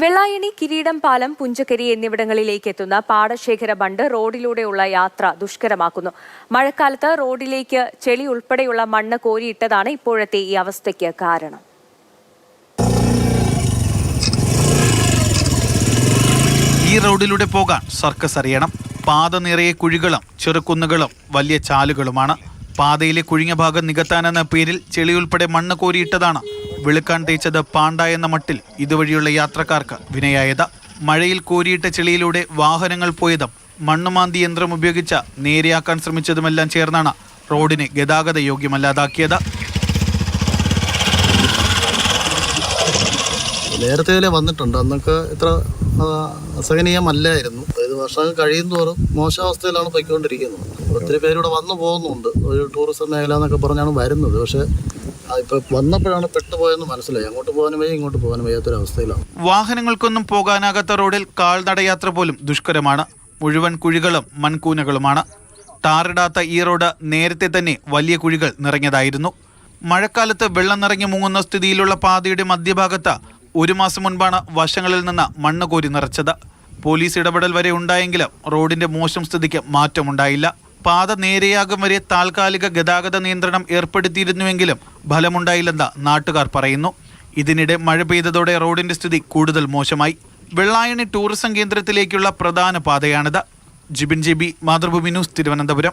വെള്ളായണി കിരീടം പാലം പുഞ്ചക്കരി എന്നിവിടങ്ങളിലേക്ക് എത്തുന്ന പാടശേഖര ബണ്ട് റോഡിലൂടെയുള്ള യാത്ര ദുഷ്കരമാക്കുന്നു. മഴക്കാലത്ത് റോഡിലേക്ക് ചെളി ഉൾപ്പെടെയുള്ള മണ്ണ് കോരിയിട്ടതാണ് ഇപ്പോഴത്തെ ഈ അവസ്ഥയ്ക്ക് കാരണം. ഈ റോഡിലൂടെ പോകാൻ സർക്കസ് അറിയണം. പാത നിറയെ കുഴികളും ചെറുകുന്നുകളും വലിയ ചാലുകളുമാണ്. പാതയിലെ കുഴിഞ്ഞ ഭാഗം നികത്താനെന്ന പേരിൽ ചെളി ഉൾപ്പെടെ മണ്ണ് കോരിയിട്ടതാണ് വെളുക്കാൻ തേച്ചത് പാണ്ട എന്ന മട്ടിൽ ഇതുവഴിയുള്ള യാത്രക്കാർക്ക് വിനയായത്. മഴയിൽ കോരിയിട്ട ചെളിയിലൂടെ വാഹനങ്ങൾ പോയതും മണ്ണുമാന്തി യന്ത്രം ഉപയോഗിച്ച് നേരെയാക്കാൻ ശ്രമിച്ചതുമെല്ലാം ചേർന്നാണ് റോഡിനെ ഗതാഗത യോഗ്യമല്ലാതാക്കിയത്. നേരത്തെ വന്നിട്ടുണ്ട്. അന്നൊക്കെ ഇത്ര അസഹനീയമല്ലായിരുന്നു. വർഷം വർഷങ്ങൾ കഴിയുന്തോറും മോശാവസ്ഥയിലാണ് പോയിക്കൊണ്ടിരിക്കുന്നത്. ഒത്തിരി പേരിവിടെ വന്നു പോകുന്നുണ്ട്. ഒരു ടൂറിസം മേഖല എന്നൊക്കെ പറഞ്ഞാണ് വരുന്നത്. പക്ഷേ വന്നപ്പോഴാണ് പെട്ടുപോയെന്ന് മനസ്സിലായി. അങ്ങോട്ട് പോകാനും വയ്യ ഇങ്ങോട്ട് പോകാനും വയ്യാത്തൊരവസ്ഥയിലാണ്. വാഹനങ്ങൾക്കൊന്നും പോകാനാകാത്ത റോഡിൽ കാൽനടയാത്ര പോലും ദുഷ്കരമാണ്. മുഴുവൻ കുഴികളും മൺകൂനകളുമാണ്. ടാറിടാത്ത ഈ റോഡ് നേരത്തെ തന്നെ വലിയ കുഴികൾ നിറഞ്ഞതായിരുന്നു. മഴക്കാലത്ത് വെള്ളം നിറഞ്ഞു മുങ്ങുന്ന സ്ഥിതിയിലുള്ള പാതയുടെ മധ്യഭാഗത്ത് ഒരു മാസം മുൻപാണ് വശങ്ങളിൽ നിന്ന് മണ്ണ് കോരി നിറച്ചത്. പോലീസ് ഇടപെടൽ വരെ ഉണ്ടായെങ്കിലും റോഡിന്റെ മോശം സ്ഥിതിക്ക് മാറ്റമുണ്ടായില്ല. പാത നേരെയാകും വരെ താൽക്കാലിക ഗതാഗത നിയന്ത്രണം ഏർപ്പെടുത്തിയിരുന്നുവെങ്കിലും ഫലമുണ്ടായില്ലെന്ന് നാട്ടുകാർ പറയുന്നു. ഇതിനിടെ മഴ പെയ്തതോടെ റോഡിന്റെ സ്ഥിതി കൂടുതൽ മോശമായി. വെള്ളായണി ടൂറിസം കേന്ദ്രത്തിലേക്കുള്ള പ്രധാന പാതയാണിത്. Jibin JB Mathrubhumi news Thiruvananthapuram.